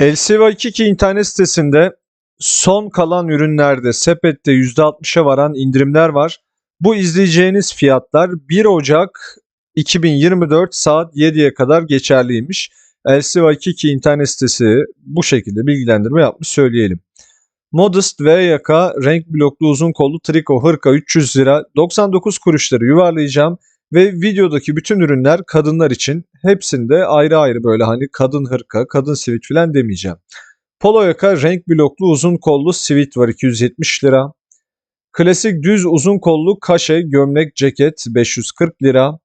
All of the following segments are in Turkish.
LCV 22 internet sitesinde son kalan ürünlerde sepette %60'a varan indirimler var. Bu izleyeceğiniz fiyatlar 1 Ocak 2024 saat 7'ye kadar geçerliymiş. LCV 22 internet sitesi bu şekilde bilgilendirme yapmış söyleyelim. Modest V yaka renk bloklu uzun kollu triko hırka 300 lira 99 kuruşları yuvarlayacağım. Ve videodaki bütün ürünler kadınlar için. Hepsinde ayrı ayrı böyle hani kadın hırka, kadın sivit filan demeyeceğim. Polo yaka renk bloklu uzun kollu sivit var 270 lira. Klasik düz uzun kollu kaşe gömlek ceket 540 lira.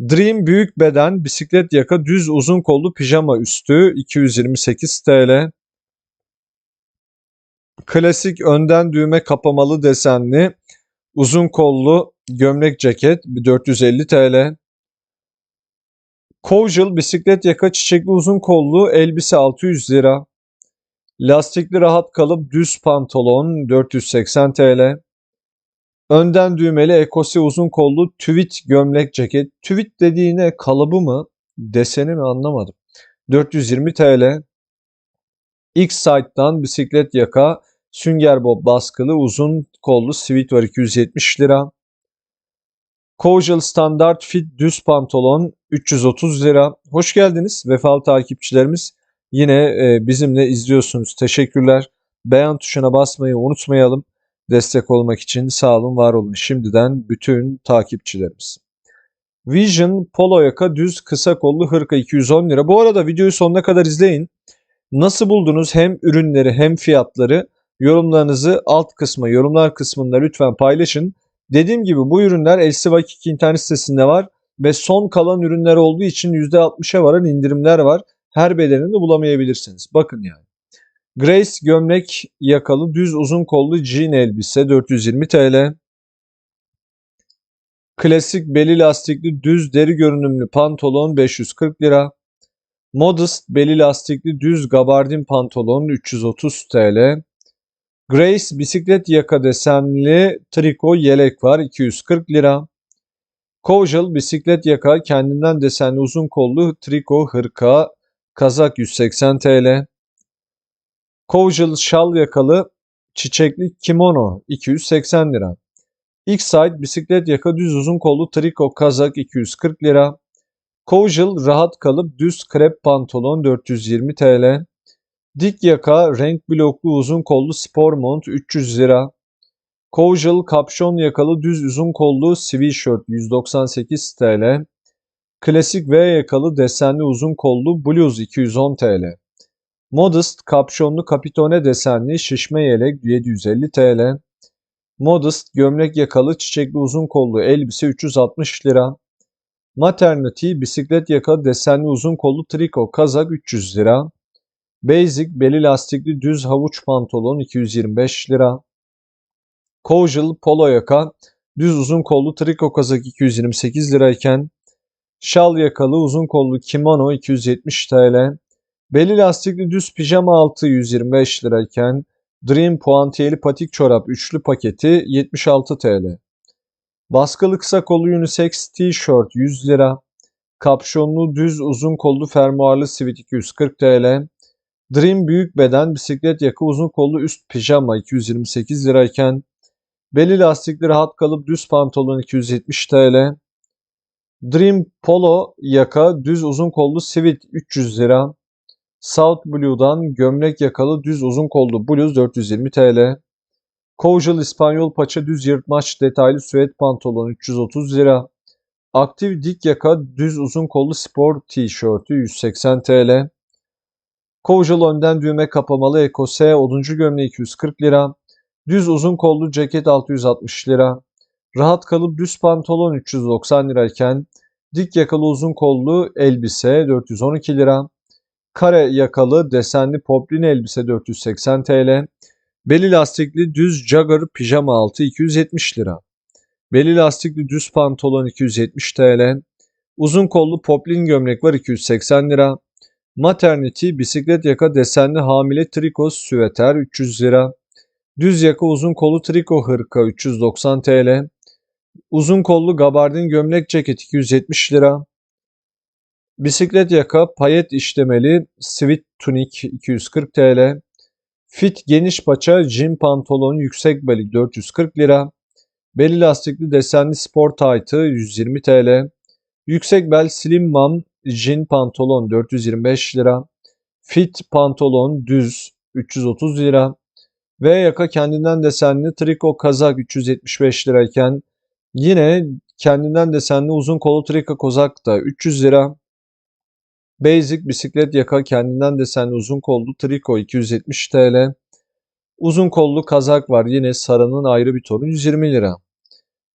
Dream büyük beden bisiklet yaka düz uzun kollu pijama üstü 228 TL. Klasik önden düğme kapamalı desenli uzun kollu gömlek ceket 450 TL. Casual bisiklet yaka çiçekli uzun kollu elbise 600 lira. Lastikli rahat kalıp düz pantolon 480 TL. Önden düğmeli ekosi uzun kollu tweet gömlek ceket. Tweet dediğine kalıbı mı deseni mi anlamadım. 420 TL. X-Site'dan bisiklet yaka sünger bob baskılı uzun kollu sivit var 270 lira. Casual standart fit düz pantolon 330 lira. Hoş geldiniz vefalı takipçilerimiz. Yine e, bizimle izliyorsunuz. Teşekkürler. Beğen tuşuna basmayı unutmayalım. Destek olmak için sağ olun, var olun. Şimdiden bütün takipçilerimiz. Vision polo yaka düz kısa kollu hırka 210 lira. Bu arada videoyu sonuna kadar izleyin. Nasıl buldunuz hem ürünleri hem fiyatları? Yorumlarınızı alt kısma, yorumlar kısmında lütfen paylaşın. Dediğim gibi bu ürünler LC 2 internet sitesinde var ve son kalan ürünler olduğu için %60'a varan indirimler var. Her bedenini bulamayabilirsiniz. Bakın yani. Grace gömlek yakalı düz uzun kollu jean elbise 420 TL. Klasik beli lastikli düz deri görünümlü pantolon 540 lira. Modest beli lastikli düz gabardin pantolon 330 TL. Grace bisiklet yaka desenli triko yelek var 240 lira. Casual bisiklet yaka kendinden desenli uzun kollu triko hırka kazak 180 TL. Casual şal yakalı çiçekli kimono 280 lira. X-Side bisiklet yaka düz uzun kollu triko kazak 240 lira. Casual rahat kalıp düz krep pantolon 420 TL. Dik yaka renk bloklu uzun kollu spor mont 300 lira. Casual kapşon yakalı düz uzun kollu sweatshirt 198 TL. Klasik V yakalı desenli uzun kollu bluz 210 TL. Modest kapşonlu kapitone desenli şişme yelek 750 TL. Modest gömlek yakalı çiçekli uzun kollu elbise 360 lira. Maternity bisiklet yaka desenli uzun kollu triko kazak 300 lira. Basic beli lastikli düz havuç pantolon 225 lira. Casual polo yaka düz uzun kollu triko kazak 228 lirayken şal yakalı uzun kollu kimono 270 TL. Beli lastikli düz pijama altı 125 lirayken Dream puantiyeli patik çorap üçlü paketi 76 TL. Baskılı kısa kollu unisex t-shirt 100 lira. Kapşonlu düz uzun kollu fermuarlı sivit 240 TL. Dream büyük beden bisiklet yaka uzun kollu üst pijama 228 lirayken beli lastikli rahat kalıp düz pantolon 270 TL. Dream polo yaka düz uzun kollu sivit 300 lira. South Blue'dan gömlek yakalı düz uzun kollu bluz 420 TL. Casual İspanyol paça düz yırtmaç detaylı süet pantolon 330 lira. Aktif dik yaka düz uzun kollu spor tişörtü 180 TL. Casual önden düğme kapamalı ekose oduncu gömleği 240 lira. Düz uzun kollu ceket 660 lira. Rahat kalıp düz pantolon 390 lirayken dik yakalı uzun kollu elbise 412 lira. Kare yakalı desenli poplin elbise 480 TL. Beli lastikli düz jogger pijama altı 270 lira. Beli lastikli düz pantolon 270 TL. Uzun kollu poplin gömlek var 280 lira. Maternity bisiklet yaka desenli hamile triko süveter 300 lira. Düz yaka uzun kollu triko hırka 390 TL. Uzun kollu gabardin gömlek ceket 270 lira. Bisiklet yaka payet işlemeli sweat tunik 240 TL. Fit geniş paça jean pantolon yüksek beli 440 lira. Beli lastikli desenli spor taytı 120 TL. Yüksek bel slim mom jean pantolon 425 lira. Fit pantolon düz 330 lira. V yaka kendinden desenli triko kazak 375 lirayken yine kendinden desenli uzun kolu triko kozak da 300 lira. Basic bisiklet yaka kendinden desenli uzun kollu triko 270 TL. Uzun kollu kazak var yine sarının ayrı bir tonu 120 lira.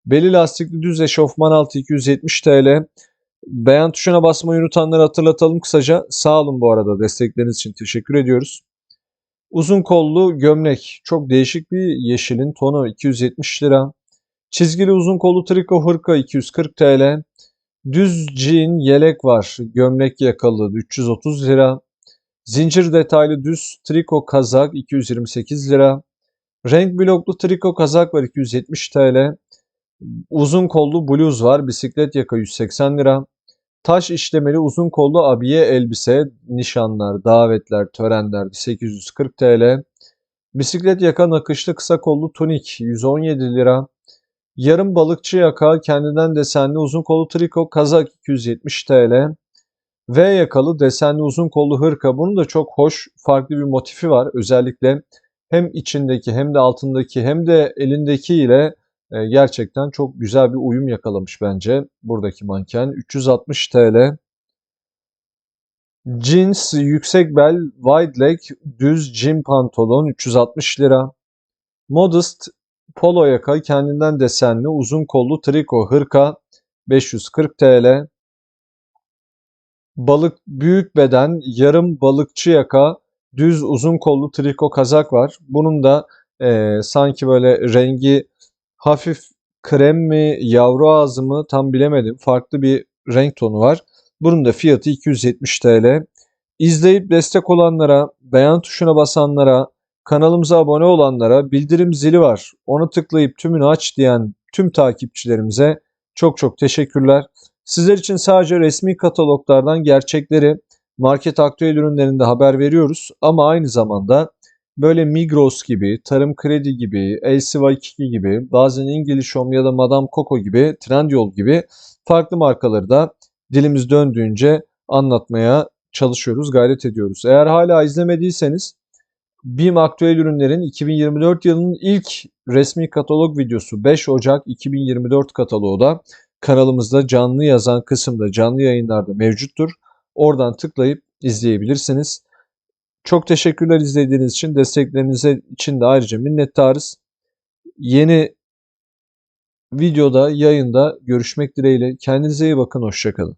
Beli lastikli düz eşofman altı 270 TL. Beğen tuşuna basmayı unutanları hatırlatalım kısaca. Sağ olun bu arada destekleriniz için teşekkür ediyoruz. Uzun kollu gömlek çok değişik bir yeşilin tonu 270 lira. Çizgili uzun kollu triko hırka 240 TL. Düz jean yelek var. Gömlek yakalı 330 lira. Zincir detaylı düz triko kazak 228 lira. Renk bloklu triko kazak var 270 TL. Uzun kollu bluz var. Bisiklet yaka 180 lira. Taş işlemeli uzun kollu abiye elbise, nişanlar, davetler, törenler 840 TL. Bisiklet yaka nakışlı kısa kollu tunik 117 lira. Yarım balıkçı yaka kendinden desenli uzun kollu triko kazak 270 TL. V yakalı desenli uzun kollu hırka. Bunun da çok hoş farklı bir motifi var. Özellikle hem içindeki hem de altındaki hem de elindeki ile e, gerçekten çok güzel bir uyum yakalamış bence buradaki manken. 360 TL. Jeans yüksek bel wide leg düz jean pantolon 360 lira. Modest polo yaka kendinden desenli uzun kollu triko hırka 540 TL. Balık büyük beden yarım balıkçı yaka düz uzun kollu triko kazak var. Bunun da e, sanki böyle rengi hafif krem mi yavru ağzı mı tam bilemedim. Farklı bir renk tonu var. Bunun da fiyatı 270 TL. İzleyip destek olanlara, beğen tuşuna basanlara, kanalımıza abone olanlara bildirim zili var. Onu tıklayıp tümünü aç diyen tüm takipçilerimize çok çok teşekkürler. Sizler için sadece resmi kataloglardan gerçekleri market aktüel ürünlerinde haber veriyoruz ama aynı zamanda böyle Migros gibi, Tarım Kredi gibi, LCY2 gibi, bazen İngiliz Home ya da Madame Coco gibi, Trendyol gibi farklı markaları da dilimiz döndüğünce anlatmaya çalışıyoruz, gayret ediyoruz. Eğer hala izlemediyseniz BİM Aktüel Ürünler'in 2024 yılının ilk resmi katalog videosu 5 Ocak 2024 kataloğu da kanalımızda canlı yazan kısımda canlı yayınlarda mevcuttur. Oradan tıklayıp izleyebilirsiniz. Çok teşekkürler izlediğiniz için. Desteklerinize için de ayrıca minnettarız. Yeni videoda, yayında görüşmek dileğiyle. Kendinize iyi bakın. Hoşçakalın.